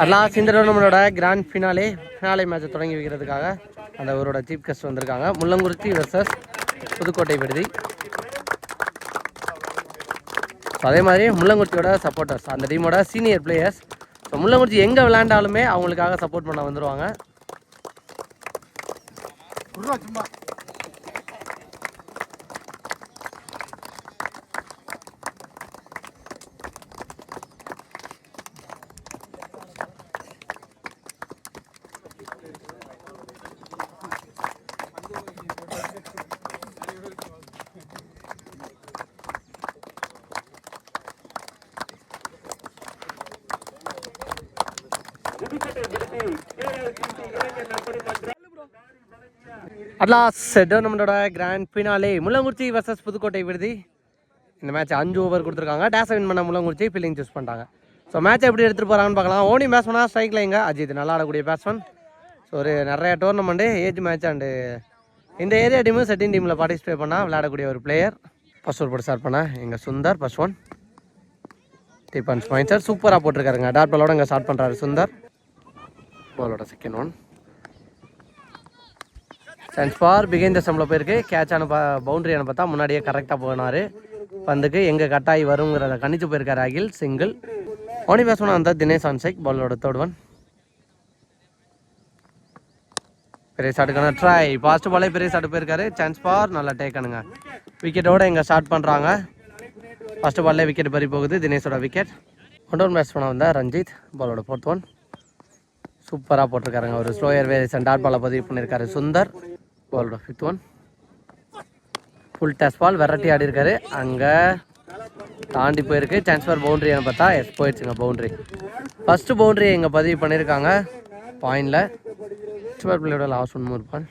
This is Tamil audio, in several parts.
அட்லாஸ் இந்த கிராண்ட் ஃபினாலே ஃபினாலே மேட்சை தொடங்கி வைக்கிறதுக்காக அந்த அவரோட சீஃப் கெஸ்ட் வந்திருக்காங்க. முள்ளங்குறிச்சி வெர்சஸ் புதுக்கோட்டை விடுதி. ஸோ அதே மாதிரி முள்ளங்குறிச்சியோட சப்போர்ட்டர்ஸ் அந்த டீமோட சீனியர் பிளேயர்ஸ் ஸோ முள்ளங்குறிச்சி எங்கே விளையாண்டாலுமே அவங்களுக்காக சப்போர்ட் பண்ண வந்துடுவாங்க atlas டோர்னமெண்டோட grand finale Mullankurichi versus Pudukkottai விருதி இந்த மேட்ச் அஞ்சு ஓவர் கொடுத்துருக்காங்க. டேஸ் வின் பண்ண முள்ளங்குறிச்சி ஃபீல்டிங் சூஸ் பண்ணிட்டாங்க. ஸோ மேட்ச் எப்படி எடுத்துகிட்டு போகிறாங்கன்னு பார்க்கலாம். ஓனி பேட்ஸ்மனாக ஸ்ட்ரைக்கில் எங்கே அஜித் நல்லா ஆடக்கூடிய பேட்ஸ்மேன் ஸோ ஒரு நிறைய டோர்னமெண்ட்டு ஏஜ் மேட்ச் அண்டு இந்த ஏரியா டீமு செட்டிங் டீமில் பார்ட்டிசிபேட் பண்ணால் விளையாடக்கூடிய ஒரு பிளேயர் ஃபர்ஸ்ட் ஒரு போட்டு ஸ்டார்ட் பண்ண எங்கள் Sundar first one defence point sir சூப்பராக போட்டிருக்காருங்க. டாட் பாலோட இங்கே ஸ்டார்ட் பண்ணுறாரு சுந்தர். பாலோட செகண்ட் ஒன் சான்ஸ் ஃபார் பிகைன் த போயிருக்கு. கேட்சான பா பவுண்டரியான பார்த்தா முன்னாடியே கரெக்டாக போனார். பந்துக்கு எங்கே கட்டாயி வருங்கிறத கணிச்சு போயிருக்கார் அகில் சிங்கிள் ஓனி பேட்ஸ்மேன் அந்த தினேஷ் ஆன்சைக் பாலோட தோடுவன் பெரிய ஷாட்டுக்கான ட்ரை ஃபாஸ்ட் பாலே பெரிய ஷாட் போயிருக்காரு. சான்ஸ் ஃபார் நல்லா டேக்கனுங்க விக்கெட்டோட இங்கே ஸ்டார்ட் பண்ணுறாங்க ஃபர்ஸ்ட் பால்லே விக்கெட் பறி போகுது. தினேஷோட விக்கெட் ஒன் ஒன் பேட்ஸ்மேனாக வந்தால் ரஞ்சித் பாலோட ஃபோர்த் ஒன் சூப்பராக போட்டிருக்காருங்க ஒரு ஸ்லோயர் வேரியேஷன் டாட் பாலை பதிவு பண்ணியிருக்காரு சுந்தர். பாலோட fifth one full toss ball variety ஆடி இருக்காரு. அங்கே தாண்டி போயிருக்கு. சான்ஸ் ஃபார் பவுண்டரின்னு பார்த்தா எஸ் போயிடுச்சுங்க பவுண்டரி ஃபஸ்ட்டு பவுண்ட்ரி இங்கே பதிவு பண்ணியிருக்காங்க. பாயிண்டில் சுவர் பிள்ளையோட லாஸ்ட் ஒன் மூணு பால்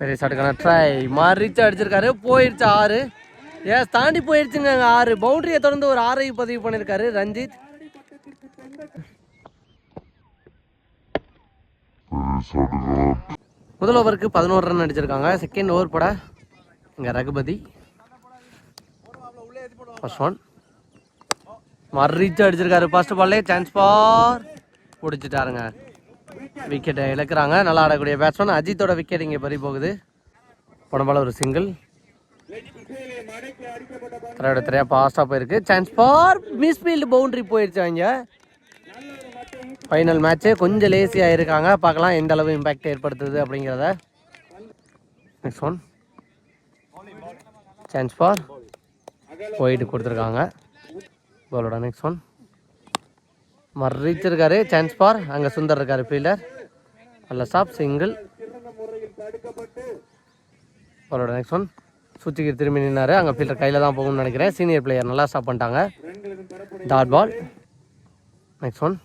பெரிய ஷாட்டுக்கான ட்ரை மாறிச்சு அடிச்சிருக்காரு. போயிடுச்சு ஆறு. ஏ தாண்டி போயிடுச்சுங்க அங்கே ஆறு. பவுண்டரியை தொடர்ந்து ஒரு ஆறையும் பதிவு பண்ணியிருக்காரு ரஞ்சித். முதல் ஓவருக்கு பதினோரு ரன் அடிச்சிருக்காங்க. செகண்ட் ஓவர் பட இங்கே ரகுபதி. ஃபர்ஸ்ட் ஒன் மறிச்சு அடிச்சிருக்காரு. ஃபர்ஸ்ட் பால்லே சான்ஸ் ஃபார் பிடிச்சிட்டாருங்க விக்கெட்டை இழக்கிறாங்க. நல்லா ஆடக்கூடிய பேட்ஸ்மேன் அஜித்தோட விக்கெட் இங்கே பறி போகுது. போன ஒரு சிங்கிள் திரையோட திரையா ஃபாஸ்ட்டாக போயிருக்கு. சான்ஸ் ஃபார் மிஸ்ஃபீல்டு பவுண்டரி போயிடுச்சு அவங்க ஃபைனல் மேட்ச்சு கொஞ்சம் லேசியாக இருக்காங்க பார்க்கலாம் எந்த அளவு இம்பேக்ட் ஏற்படுத்துது அப்படிங்கிறத. நெக்ஸ்ட் ஒன் சான்ஸ் ஃபார் போயிட்டு கொடுத்துருக்காங்க. பாலோட நெக்ஸ்ட் ஒன் மறிச்சிருக்காரு. சான்ஸ் ஃபார் அங்கே சுந்தர் இருக்காரு ஃபீல்டர் நல்ல ஸ்டாப் சிங்கிள் பாலோட நெக்ஸ்ட் ஒன் சுற்றிக்கி திரும்பி நின்னார். அங்கே ஃபீல்டர் கையில் தான் போகும்னு நினைக்கிறேன். சீனியர் பிளேயர் நல்லா ஸ்டாப் பண்ணிட்டாங்க. Dot ball next one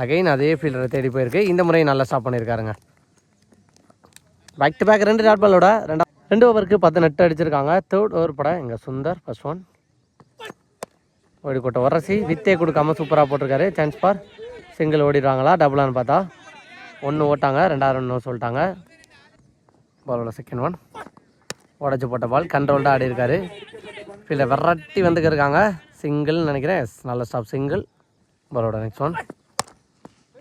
again அதே ஃபீல்டரை தேடி போயிருக்கு. இந்த முறையும் நல்லா ஸ்டாப் பண்ணியிருக்காருங்க பேக் டு பேக் ரெண்டு டாட் பாலோட ரெண்டா ரெண்டு ஓவருக்கு பத்து நெட் அடிச்சிருக்காங்க. தேர்ட் ஓவர் பட எங்கள் சுந்தர் ஃபர்ஸ்ட் ஒன் ஓடிக்கோட்டை உரசி வித்தே கொடுக்காம சூப்பராக போட்டிருக்காரு. சான்ஸ் பார். சிங்கிள் ஓடிடுவாங்களா டபுளான்னு பார்த்தா. ஒன்று ஓட்டாங்க. ரெண்டாவது ஒன்று சொல்லிட்டாங்க. பாலோட செகண்ட் ஒன் உடச்சி போட்ட பால் கண்ட்ரோல்டாக ஆடி இருக்காரு ஃபீல்டை விரட்டி வந்துக்கிருக்காங்க சிங்கிள்னு நினைக்கிறேன். எஸ் நல்ல ஸ்டாப் சிங்கிள் பாலோட next one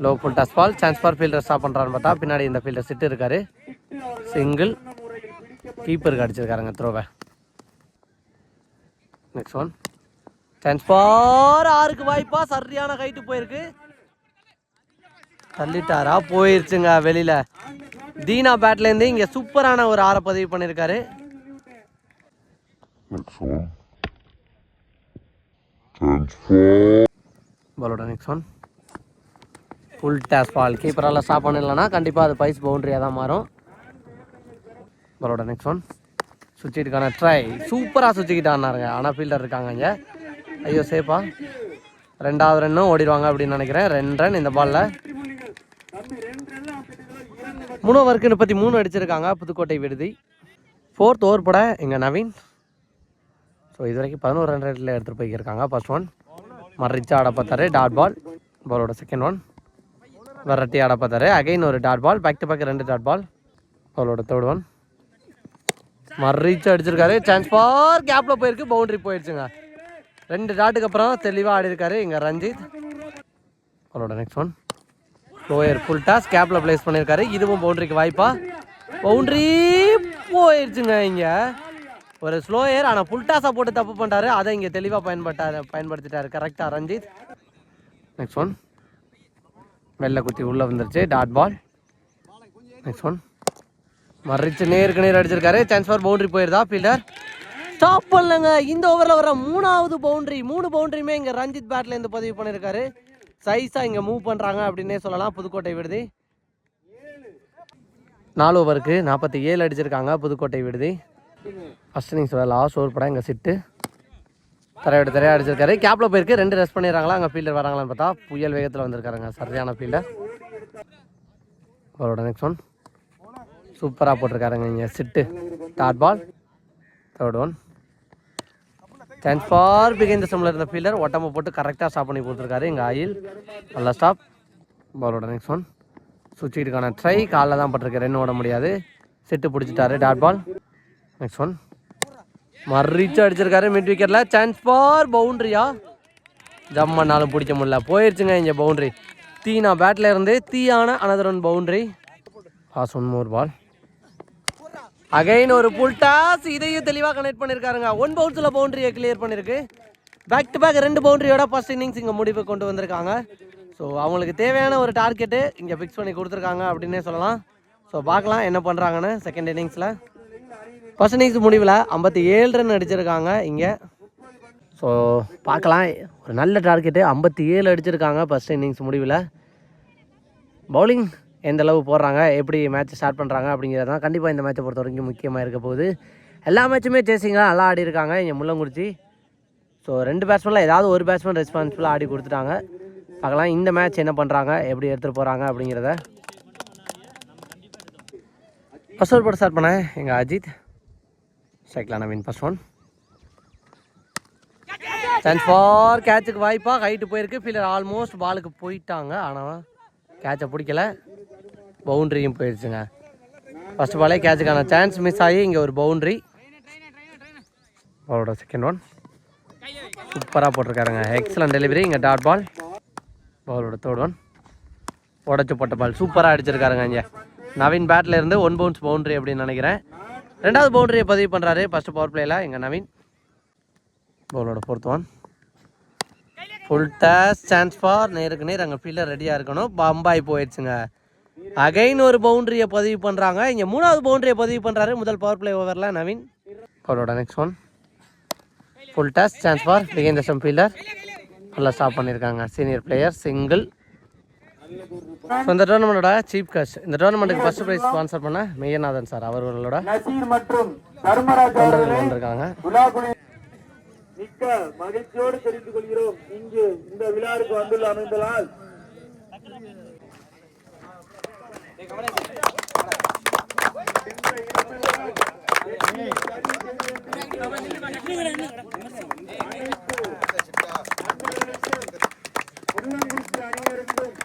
low full toss ball chance for fielder stop பண்ணுறான்னு பார்த்தா பின்னாடி இந்த ஃபீல்டர் சிட்டு இருக்காரு. சிங்கிள் கீப்பருக்கு அடிச்சிருக்காருங்க த்ரோவை நெக்ஸ்ட் ஒன் சான்ஸ் ஃபார் ஆறுக்கு வாய்ப்பா. சரியான ஹைட்டு போயிருக்கு. தள்ளிட்டாரா? போயிருச்சுங்க வெளியில. தீனா பேட்லேருந்து இங்கே சூப்பரான ஒரு ஆறை பதிவு பண்ணியிருக்காரு. பாலோட next one full toss ball கீப்பரால் stop பண்ணலன்னா கண்டிப்பாக அது பைஸ் பவுண்ட்ரியாக தான் மாறும். பாலோட நெக்ஸ்ட் ஒன் சுவிட்சுக்கான ட்ரை சூப்பராக சுவிச்சுக்கிட்டாருங்க ஆனால் ஃபீல்டர் இருக்காங்க இங்கே. ஐயோ சேஃபா ரெண்டாவது ரன்னும் ஓடிடுவாங்க அப்படின்னு நினைக்கிறேன். ரெண்டு ரன் இந்த பாலில் மூணு ஓவருக்கு முப்பத்தி மூணு அடிச்சிருக்காங்க. புதுக்கோட்டை விடுதி. ஃபோர்த் ஓவர் பட எங்கள் நவீன். ஸோ இது வரைக்கும் பதினோரு ரன் ரேட்டில் எடுத்துகிட்டு போய்க்கிருக்காங்க. ஃபர்ஸ்ட் ஒன் மறிச்சு ஆட பார்த்தாரு. டாட் பால் பாலோட செகண்ட் ஒன் வெரைட்டி ஆட பார்த்தாரு. அகைன் ஒரு dot ball back to back ரெண்டு டாட் பால் அவளோட தேர்ட் ஒன் மறிச்சு அடிச்சிருக்காரு. சான்ஸ் ஃபார் கேப்பில் போயிருக்கு. பவுண்டரி போயிடுச்சுங்க. ரெண்டு டாட்டுக்கு அப்புறம் தெளிவாக ஆடிருக்காரு இங்கே ரஞ்சித். அவரோட next one lower full toss கேப்பில் ப்ளேஸ் பண்ணியிருக்காரு இதுவும் பவுண்டரிக்கு வாய்ப்பா. பவுண்டரி போயிடுச்சுங்க இங்கே. ஒரு ஸ்லோயர் ஆனால் ஃபுல் டாஸாக போட்டு தப்பு பண்ணிட்டாரு. அதை இங்கே தெளிவாக பயன்பட்டார் பயன்படுத்திட்டாரு. கரெக்டாக ரஞ்சித். நெக்ஸ்ட் ஒன் வெள்ளை குத்தி உள்ளே வந்துருச்சு. டாட் பால் நெக்ஸ்ட் ஒன் மறிச்சு நேருக்கு நேர் அடிச்சிருக்காரு. சான்ஸ் ஃபார் பவுண்டரி போயிருதா ஃபீல்டர் ஸ்டாப் பண்ணலங்க. இந்த ஓவரில் வர மூணாவது பவுண்டரி மூணு பவுண்டரியுமே இங்கே ரஞ்சித் பேட்டில் இருந்து பதிவு பண்ணியிருக்காரு சைஸாக இங்கே மூவ் பண்ணுறாங்க அப்படின்னே சொல்லலாம். புதுக்கோட்டை விடுதி. நாலு ஓவருக்கு நாற்பத்தி ஏழு அடிச்சிருக்காங்க புதுக்கோட்டை விடுதி. ஃபஸ்ட் இன்னிங்ஸ் லாஸ்ட் ஓவர் படம் இங்கே சிட்டு தரையோட தரையாக அடிச்சிருக்காரு. கேப்பில் போயிருக்கு. ரெண்டு ரெஸ்ட் பண்ணிடுறாங்களா? அங்கே ஃபீல்டர் வராங்களான்னு பார்த்தா புயல் வேகத்தில் வந்திருக்காருங்க. சரியான ஃபீல்டர் அவரோட நெக்ஸ்ட் ஒன் சூப்பராக போட்டிருக்காருங்க இங்கே. சிட்டு dot ball third one chance for behind சிம்மில் சம்மில் இருந்த ஃபீல்டர் ஒட்டம்பு போட்டு கரெக்டாக ஸ்டாப் பண்ணி கொடுத்துருக்காரு. இங்கே ஆயில் நல்லா ஸ்டாப் பாலோட நெக்ஸ்ட் ஒன் சுவிட்சுக்கான ட்ரை காலில் தான் பட்டிருக்கு. ரன் ஓட முடியாது. செட்டு பிடிச்சிட்டாரு. டாட் பால் நெக்ஸ்ட் ஒன் மறிச்சு அடிச்சிருக்காரு. மிட் விக்கெட்டில் சான்ஸ் ஃபார் பவுண்ட்ரியா ஜம் பண்ணாலும் பிடிக்க முடியல. போயிடுச்சுங்க இங்கே பவுண்ட்ரி தீனா பேட்டில் இருந்து தீயான another one boundary boss one more ball again ஒரு புல் டாஸ் இதையும் தெளிவாக கனெக்ட் பண்ணியிருக்காருங்க ஒன் பவுன்ஸில் பவுண்டரியை கிளியர் பண்ணியிருக்கு பேக் டு பேக் ரெண்டு பவுண்டரியோட ஃபர்ஸ்ட் இன்னிங்ஸ் இங்கே முடிவு கொண்டு வந்திருக்காங்க. ஸோ அவங்களுக்கு தேவையான ஒரு டார்கெட்டு இங்கே ஃபிக்ஸ் பண்ணி கொடுத்துருக்காங்க அப்படின்னே சொல்லலாம். ஸோ பார்க்கலாம் என்ன பண்ணுறாங்கன்னு செகண்ட் இன்னிங்ஸில் ஃபர்ஸ்ட் இன்னிங்ஸ் முடிவில் ஐம்பத்தி ஏழு ரன் அடிச்சிருக்காங்க இங்கே. ஸோ பார்க்கலாம். ஒரு நல்ல டார்கெட்டு ஐம்பத்தி ஏழு அடிச்சிருக்காங்க ஃபர்ஸ்ட் இன்னிங்ஸ் முடிவில். பவுலிங் எந்த அளவு போடுறாங்க எப்படி மேட்ச் ஸ்டார்ட் பண்ணுறாங்க அப்படிங்கிறது தான் கண்டிப்பாக இந்த மேட்சை பொறுத்த வரைக்கும் முக்கியமாக இருக்க போகுது. எல்லா மேட்சுமே சேசிங்காக நல்லா ஆடி இருக்காங்க இங்கே முள்ளங்குறிச்சி. ஸோ ரெண்டு பேட்ஸ்மேனில் ஏதாவது ஒரு பேட்ஸ்மேன் ரெஸ்பான்சிபிளாக ஆடி கொடுத்துட்டாங்க. பார்க்கலாம் இந்த மேட்ச் என்ன பண்ணுறாங்க எப்படி எடுத்துகிட்டு போகிறாங்க அப்படிங்கிறத. ஃபஸ்ட் ஒரு போட்டு ஸ்டார்ட் பண்ணேன் எங்கள் அஜித். ஸ்ட்ரைக்கில் Naveen first one chance for கேட்சுக்கு வாய்ப்பா. ஹைட்டு போயிருக்கு. ஃபீல்டர் ஆல்மோஸ்ட் பாலுக்கு போயிட்டாங்க. ஆனால் கேட்சை பிடிக்கல. பவுண்ட்ரியும் போயிடுச்சுங்க ஃபர்ஸ்ட் பாலே கேட்சுக்கான சான்ஸ் மிஸ் ஆகி இங்கே ஒரு பவுண்ட்ரி பாலோட செகண்ட் ஒன் சூப்பராக போட்டிருக்காருங்க. எக்ஸலன்ட் டெலிவரி இங்கே டாட் பால் பாலோட தேர்ட் ஒன் உடச்சு போட்ட பால் சூப்பராக அடிச்சிருக்காருங்க இங்கே. நவீன் பேட்டில் இருந்து ஒன் பவுன்ஸ் பவுண்ட்ரி அப்படின்னு நினைக்கிறேன். ரெண்டாவது பவுண்டரியை பதிவு பண்ணுறாரு ஃபர்ஸ்ட் பவர் பிளேயில் எங்கள் Naveen. பவுலோட fourth one full toss chance for நேருக்கு நேர் அங்கே ஃபீல்டர் ரெடியாக இருக்கணும். பம்பாய் போயிடுச்சுங்க. அகைன் ஒரு பவுண்டரியை பதிவு பண்ணுறாங்க இங்கே மூணாவது பவுண்டரியை பதிவு பண்ணுறாரு முதல் பவர் பிளே ஓவரில் Naveen. பவுலோட next one full toss chance for fielder நல்லா ஸ்டாப் பண்ணியிருக்காங்க சீனியர் பிளேயர் சிங்கிள் ஸோ இந்த டோர்னமெண்ட்டோட சீப் காஸ்ட் இந்த டோர்னமெண்ட்டுக்கு ஃபர்ஸ்ட் ப்ரைஸ் ஸ்பான்சர் பண்ண மெய்யநாதன் சார் அவர்களோட மற்றும் வந்திருக்காங்க. மிக்க மகிழ்ச்சியோடு தெரிந்து கொள்கிறோம். இங்கு இந்த விழாவுக்கு வந்துள்ள அமைந்ததால் உள்ளங்குறிச்சி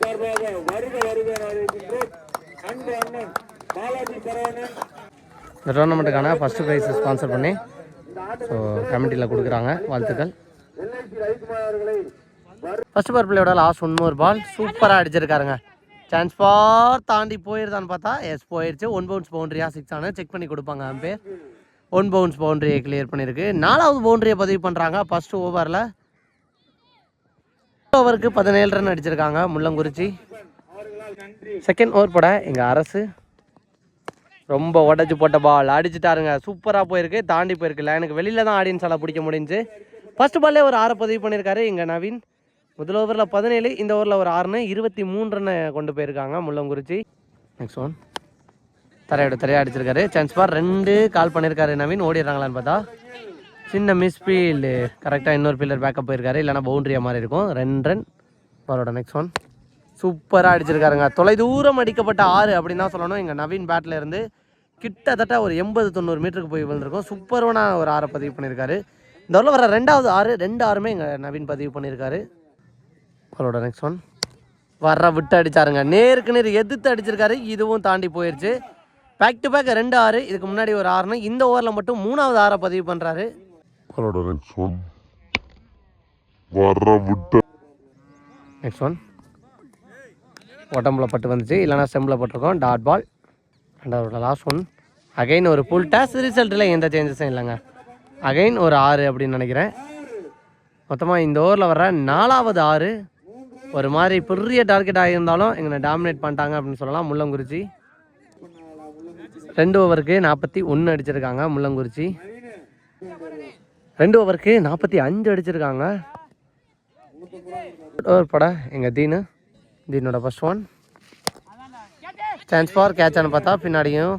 சார்பாக வருக வருக அன்பு அண்ணன் பாலாஜி சரவணன் இந்த டோர்னமெண்ட்டுக்கான ஃபஸ்ட்டு ப்ரைஸ் ஸ்பான்சர் பண்ணி ஸோ கமிட்டியில் கொடுக்குறாங்க. வாழ்த்துக்கள். ஃபஸ்ட் பவர் பிளேயோட லாஸ்ட் ஒன் பால் சூப்பராக அடிச்சிருக்காருங்க. சான்ஸ் ஃபார் தாண்டி போயிருதான்னு பார்த்தா எஸ் போயிடுச்சு ஒன் பவுன்ஸ் பவுண்டரியா சிக்ஸ் ஆனால் செக் பண்ணி கொடுப்பாங்க அம்பேர் ஒன் பவுன்ஸ் பவுண்டரியை கிளியர் பண்ணியிருக்கு. நாலாவது பவுண்டரியை பதிவு பண்ணுறாங்க ஃபஸ்ட்டு ஓவரில் ஓவருக்கு பதினேழு ரன் அடிச்சிருக்காங்க முள்ளங்குறிச்சி. செகண்ட் ஓவர் போட எங்கள் அரசு. ரொம்ப உடச்சி போட்ட பால் அடிச்சுட்டாருங்க. சூப்பராக போயிருக்கு. தாண்டி போயிருக்கு. லைனுக்கு வெளியில் தான் ஆடியன்ஸால் பிடிக்க முடிஞ்சு. ஃபர்ஸ்ட் பால்லே ஒரு ஆறை பதிவு பண்ணியிருக்காரு எங்கள் நவீன். முதல் ஓவரில் பதினேழு இந்த ஓவரில் ஒரு ஆறுன்னு இருபத்தி மூணு ரன்னை கொண்டு போயிருக்காங்க முள்ளங்குறிச்சி. நெக்ஸ்ட் ஒன் தரையோட தரையாக அடிச்சிருக்காரு. சான்ஸ் பார் ரெண்டு கால் பண்ணியிருக்காரு நவீன். ஓடிடுறாங்களான்னு பார்த்தா. சின்ன மிஸ் ஃபீல்டு கரெக்டாக இன்னொரு பில்லர் பேக்கப் போயிருக்காரு. இல்லைனா பவுண்டரியாக மாதிரி இருக்கும். ரெண்டு ரன் பாலோட நெக்ஸ்ட் ஒன் சூப்பராக அடிச்சிருக்காருங்க. தொலைதூரம் அடிக்கப்பட்ட ஆறு அப்படின்னு தான் சொல்லணும். எங்கள் நவீன் பேட்டில் இருந்து கிட்டத்தட்ட ஒரு எண்பது தொண்ணூறு மீட்டருக்கு போய் விழுந்திருக்கும். சூப்பரான ஒரு ஆறை பதிவு பண்ணியிருக்காரு இந்த உள்ள வர ரெண்டாவது ஆறு ரெண்டு ஆறுமே எங்கள் நவீன் பதிவு பண்ணியிருக்காரு அவரோட நெக்ஸ்ட் ஒன் வர்ற விட்டு அடிச்சாருங்க. நேருக்கு நேர் எதிர்த்து அடிச்சிருக்காரு. இதுவும் தாண்டி போயிடுச்சு பேக் டு பேக் ரெண்டு ஆறு. இதுக்கு முன்னாடி ஒரு ஆறுனா இந்த ஓவரில் மட்டும் மூணாவது ஆறை பதிவு பண்ணுறாரு அவரோட நெக்ஸ்ட் ஒன் வர விட்ட நெக்ஸ்ட் ஒன் உடம்புல பட்டு வந்துச்சு இல்லைனா செம்பில் பட்டிருக்கோம் டாட் பால் அண்ட் அவரோட லாஸ்ட் ஒன் அகைன் ஒரு ஃபுல் டேஸ் ரிசல்ட்டில் எந்த சேஞ்சஸும் இல்லைங்க அகைன் ஒரு ஆறு அப்படின்னு நினைக்கிறேன் மொத்தமாக இந்த ஓவரில் வர்ற நாலாவது ஆறு ஒரு மாதிரி பெரிய டார்கெட் ஆகியிருந்தாலும் எங்களை டாமினேட் பண்ணிட்டாங்க அப்படின்னு சொல்லலாம் முள்ளங்குறிச்சி ரெண்டு ஓவருக்கு நாற்பத்தி ஒன்று அடிச்சிருக்காங்க முள்ளங்குறிச்சி ரெண்டு ஓவருக்கு நாற்பத்தி அஞ்சு அடிச்சிருக்காங்க. ஓவர் பட எங்கள் தீனு. தீனோட ஃபர்ஸ்ட் ஒன் சான்ஸ் ஃபார் கேட்சானு பார்த்தா பின்னாடியும்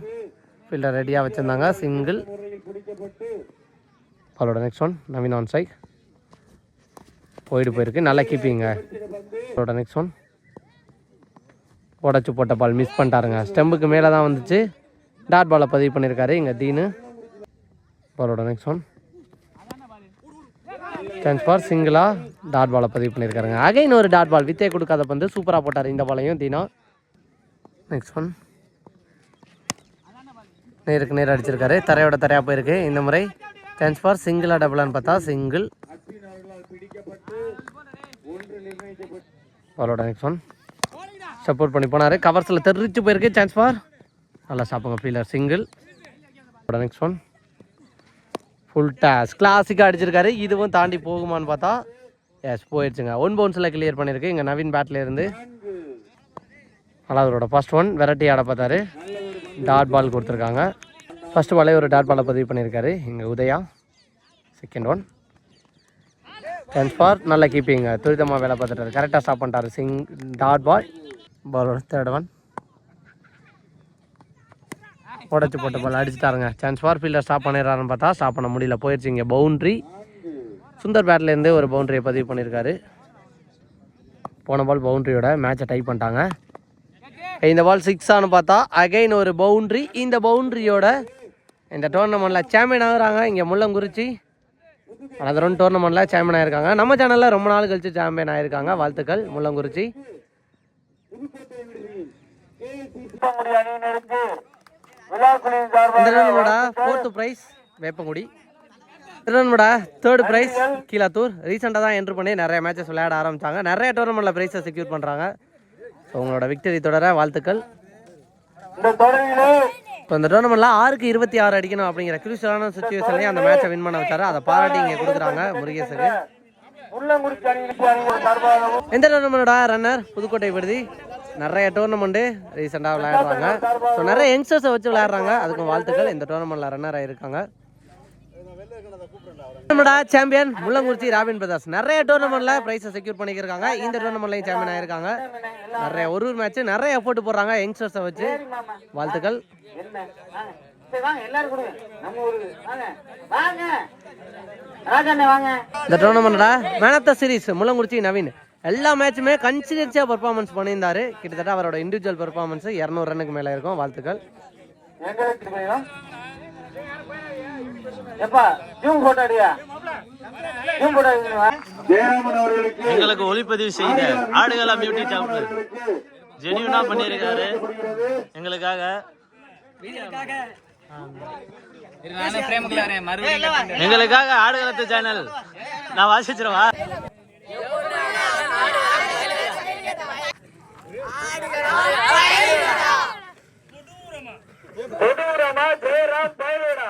ஃபீல்டர் ரெடியாக வச்சுருந்தாங்க சிங்கிள் அவளோட நெக்ஸ்ட் ஒன் நவீன் ஆன் சைக் போயிட்டு போயிருக்கு நல்லா கீப்பிங்க அவரோட நெக்ஸ்ட் ஒன் உடச்சி போட்ட பால் மிஸ் பண்ணிட்டாருங்க. ஸ்டெம்புக்கு மேலே தான் வந்துச்சு. டாட் பாலை பதிவு பண்ணியிருக்காரு எங்கள் தீனு. அவரோட நெக்ஸ்ட் ஒன் சான்ஸ் ஃபார் சிங்கிளாக டாட் பாலை பதிவு பண்ணியிருக்காருங்க. அகைன் ஒரு டாட் பால் வித்தே கொடுக்காத பந்து. சூப்பராக போட்டார் இந்த பாலையும் தீனா. நெக்ஸ்ட் ஒன் நேருக்கு நேர் அடிச்சிருக்காரு. தரையோட தரையாக போயிருக்கு. இந்த முறை சான்ஸ் ஃபார் சிங்கிளாக டபுளான்னு பார்த்தா சிங்கிள் பாலோட நெக்ஸ்ட் ஒன் சப்போர்ட் பண்ணி போனார். கவர்ஸில் தெரிச்சு போயிருக்கு. சான்ஸ் ஃபார் நல்லா சாப்பிடுங்க fielder single next one full toss கிளாசிக்காக அடிச்சிருக்காரு. இதுவும் தாண்டி போகுமான்னு பார்த்தா எஸ் போயிடுச்சுங்க ஒன் பவுன்ஸில் கிளியர் பண்ணியிருக்கு. இங்கே நவீன் பேட்லேருந்து இருந்து. அலாதரோட ஃபர்ஸ்ட் ஒன் வெரைட்டி ஆட பார்த்தாரு. டாட் பால் கொடுத்துருக்காங்க. ஃபஸ்ட் பாலே ஒரு டாட் பாலை பதிவு பண்ணியிருக்காரு. இங்கே Udhaya. Second one thanks for நல்ல கீப்பிங்க துரிதமாக வேலை பார்த்துட்டாரு. கரெக்டாக ஸ்டாப் பண்ணிட்டாரு. சிங் டாட் பால் பாலோட தேர்ட் ஒன் உடச்சி போட்ட பால் அடிச்சுட்டாருங்க. சான்ஸ் ஃபார் ஃபீல்டர் ஸ்டாப் பண்ணிடுறாருன்னு பார்த்தா ஸ்டாப் பண்ண முடியல. போயிடுச்சு இங்கே. பவுண்ட்ரி சுந்தர் பேட்லேருந்து ஒரு பவுண்டரியை பதிவு பண்ணியிருக்காரு. போன பால் பவுண்ட்ரியோட மேட்சை டைப் பண்ணிட்டாங்க. இந்த பால் சிக்ஸானு பார்த்தா அகைன் ஒரு பவுண்ட்ரி இந்த பவுண்ட்ரியோட இந்த டோர்னமெண்ட்டில் சாம்பியன் ஆகுறாங்க. இங்கே முள்ளங்குறிச்சி. அந்த ரெண்டு டோர்னமெண்ட்டில் சாம்பியன் ஆயிருக்காங்க. நம்ம சேனலில் ரொம்ப நாள் கழித்து சாம்பியன் ஆயிருக்காங்க. வாழ்த்துக்கள் முள்ளங்குறிச்சி. டோர்னமெண்டா ஃபோர்த்து ப்ரைஸ் வேப்பங்குடி. திருவண்ணாமட தேர்ட் ப்ரைஸ் கீழாத்தூர். ரீசெண்டாக தான் என்ட்ரு பண்ணி நிறைய மேட்சஸ் விளையாட ஆரம்பித்தாங்க நிறைய டோர்னமெண்ட்டில் ப்ரைஸை செக்யூர் பண்ணுறாங்க ஸோ உங்களோட விக்டரி தொடர வாழ்த்துக்கள். இப்போ இந்த டோர்னமெண்ட்டில் ஆறுக்கு இருபத்தி ஆறு அடிக்கணும் அப்படிங்கிற கிருஷியலான சுச்சுவேஷன்லேயும் அந்த மேட்சை வின் பண்ண வச்சாரு. அதை பாராட்டி இங்கே கொடுக்குறாங்க சார்பாகவும் எந்த டோர்னமெண்டோட ரன்னர் புதுக்கோட்டை விடுதி. நிறைய டோர்னமெண்ட்டு ரீசெண்டாக விளையாடுறாங்க. ஸோ நிறைய யங்ஸ்டர்ஸை வச்சு விளையாடுறாங்க. அதுக்கும் வாழ்த்துக்கள். இந்த டோர்னமெண்ட்டில் ரன்னர் ஆயிருக்காங்க டோர்னமெண்டா சாம்பியன் முள்ளங்குறிச்சி ராபின் பிரதாஸ். நிறைய டோர்னமெண்ட்ல பிரைஸை செக்யூர் பண்ணியிருக்காங்க இந்த டோர்னமெண்ட்லையும் சாம்பியன் ஆயிருக்காங்க. நிறைய ஒரு ஒரு மேட்ச் நிறைய எஃபோர்ட் போடுறாங்க யங்ஸ்டர்ஸை வச்சு. வாழ்த்துக்கள். இந்த டோர்னமெண்ட்டோட man of the series Mullangurichi Naveen. எல்லா மேட்சுமே கன்சிடன்ஸியாக பர்ஃபார்மன்ஸ் பண்ணியிருந்தாரு. கிட்டத்தட்ட அவரோட இண்டிவிஜுவல் பெர்ஃபார்மன்ஸ் இரநூறு ரன்னுக்கு மேலே இருக்கும். வாழ்த்துக்கள். எங்களுக்கு ஒளிப்பதிவு செய்த ஆடுகளம் பியூட்டி சேனல் ஜெனியூனா பண்ணியிருக்காரு. எங்களுக்காக. எங்களுக்காக ஆடுகளத்து சேனல் நான் வாசிச்சிருவா? கொடூரமா கொடூரமா ஜெயராம் பயலுடா